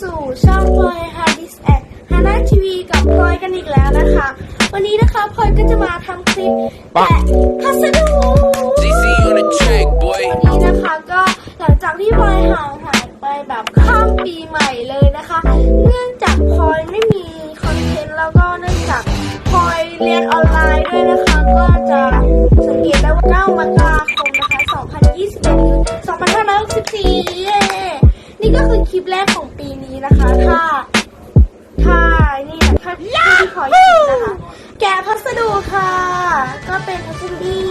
สู่ช่องพลอยฮาร์ดิสแอดฮานาทีวีกับพลอยกันอีกแล้วนะคะ วันนี้นะคะพลอยก็จะมาทำคลิปแกะพัสดุ DC on the track, boy. วันนี้นะคะก็หลังจากที่พลอยห่างหายไปแบบข้ามปีใหม่เลยนะคะ เนื่องจากพลอยไม่มีคอนเทนต์แล้วก็เนื่องจากพลอยเรียนออนไลน์ด้วยนะคะ ก็จะสังเกตได้ว่า9มกราคมนะคะ2021หรือ2564เย้ นี่ก็คือคลิปแรกของปีนี้นะคะ ถ้า ถ้านี่นะถ้าที่พลอยคิดนะคะ แกะพัสดุค่ะ ก็เป็นพัสดุนี่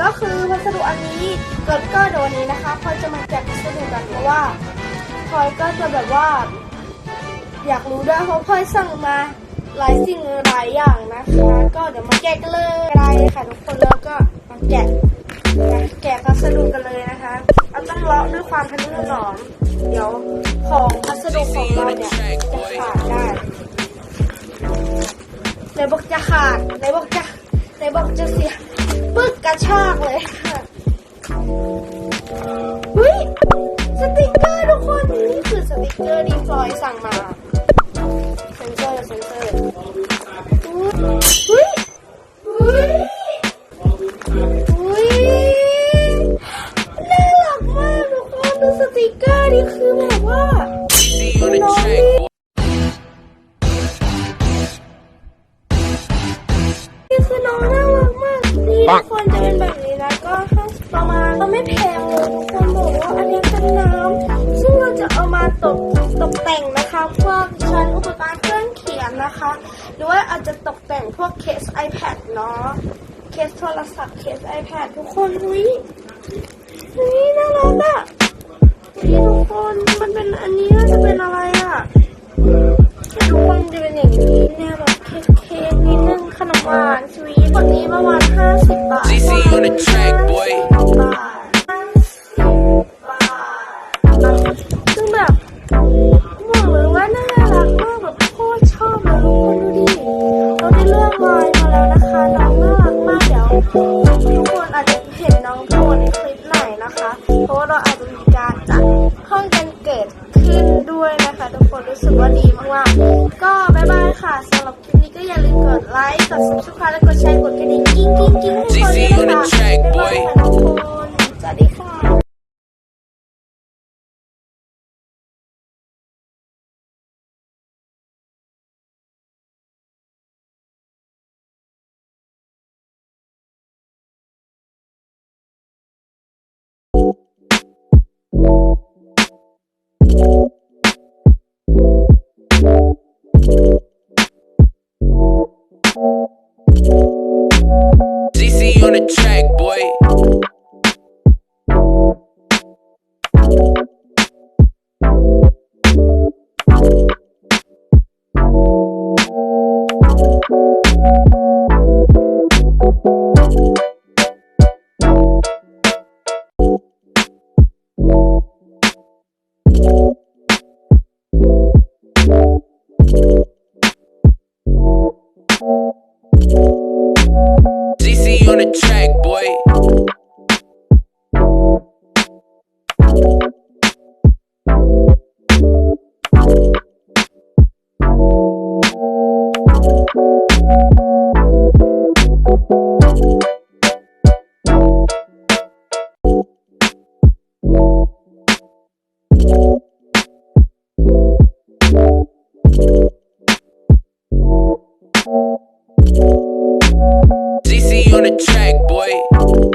ก็คือพัสดุอันนี้เกิดก็เดี๋ยววันนี้นะคะพลอยจะมาแกะพัสดุกันเพราะว่าพลอยก็จะแบบว่า อยากรู้ด้วยเพราะพลอยสั่งมาหลายสิ่งหลายอย่างนะคะ ก็เดี๋ยวมาแกะกันเลยได้เลยค่ะทุกคนแล้วก็มาแกะแกะพัสดุกันเลยนะคะเราต้องเลาะด้วยความทะนุถนอม ชากเลยค่ะเฮ้ยสติกเกอร์ทุกคน นี่คือสติกเกอร์ดีฟลอยสั่งมา ประมาณก็ไม่แพงเลยทุกคนบอกว่าอันนี้เป็นน้ำซึ่งเราจะเอามาตกตกแต่งนะคะพวกชั้นอุปกรณ์เครื่องเขียนนะคะ หรือว่าอาจจะตกแต่งพวกเคส iPad เนาะเคสโทรศัพท์เคส iPad ทุกคนอุ้ย เราได้เลือกลายมาแล้วนะคะ น้องน่ารักมากเดี๋ยวทุกคนอาจจะเห็นน้องโผล่ในคลิปไหนนะคะ เพราะว่าเราอาจจะมีการจัดห้องกันเกิดขึ้นด้วยนะคะ ทุกคนรู้สึกว่าดีมากๆก็บ๊ายบายค่ะสำหรับคลิปนี้ก็อย่าลืมกดไลค์กด subscribe และกดแชร์กดกระดิ่งกิ๊งกิ๊งกิ๊งให้ทุกคนด้วยนะคะ CC on the track, บ๊าย boy บายค่ะทุกคนสวัสดีค่ะ on the track, boy. Boy.